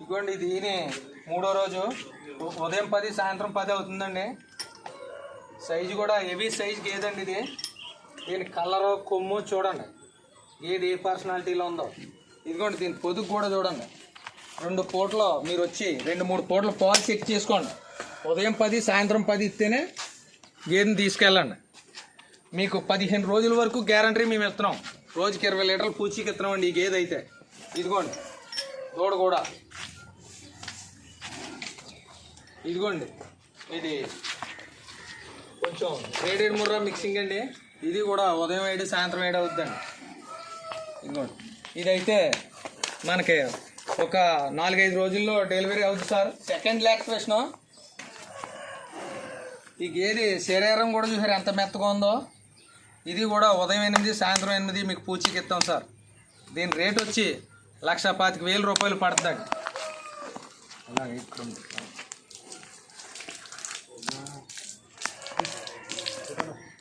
ఇదిగోండి దీని మూడో రోజు. ఉదయం పది సాయంత్రం పది అవుతుందండి. సైజు కూడా హెవీ సైజ్ గేదండి ఇది. దీని కలరు కొమ్ము చూడండి. గేది ఏ పర్సనాలిటీలో ఉందో. ఇదిగోండి దీని పొదుగు కూడా చూడండి. రెండు పూటలో మీరు వచ్చి రెండు మూడు పూటలు పాలు చెక్ చేసుకోండి. ఉదయం పది సాయంత్రం పది ఇస్తేనే గేదెని తీసుకెళ్ళండి. మీకు పదిహేను రోజుల వరకు గ్యారంటీ మేము ఇస్తున్నాం. రోజుకి ఇరవై లీటర్లు పూచీకి ఇస్తున్నామండి ఈ గేదె అయితే. ఇదిగోండి దూడ కూడా. ఇదిగోండి. ఇది కొంచెం గ్రేడెడ్ ముర్రా మిక్సింగ్ అండి. ఇది కూడా ఉదయం వేడి సాయంత్రం వేడి అవుతుందండి ఇదిగోండి. ఇదైతే మనకి ఒక నాలుగైదు రోజుల్లో డెలివరీ అవుతుంది సార్. సెకండ్ లాక్టివేషన్ ఈ గేదె శరీరం కూడా చూసారు ఎంత మెత్తగా ఉందో? ఇది కూడా ఉదయం ఎనిమిది సాయంత్రం ఎనిమిది మీకు పూచీకి ఇస్తాం సార్. దీని రేట్ వచ్చి లక్ష పాతిక వేల రూపాయలు పడుతుందండి. అలాగే ఇక్కడ ఉంది.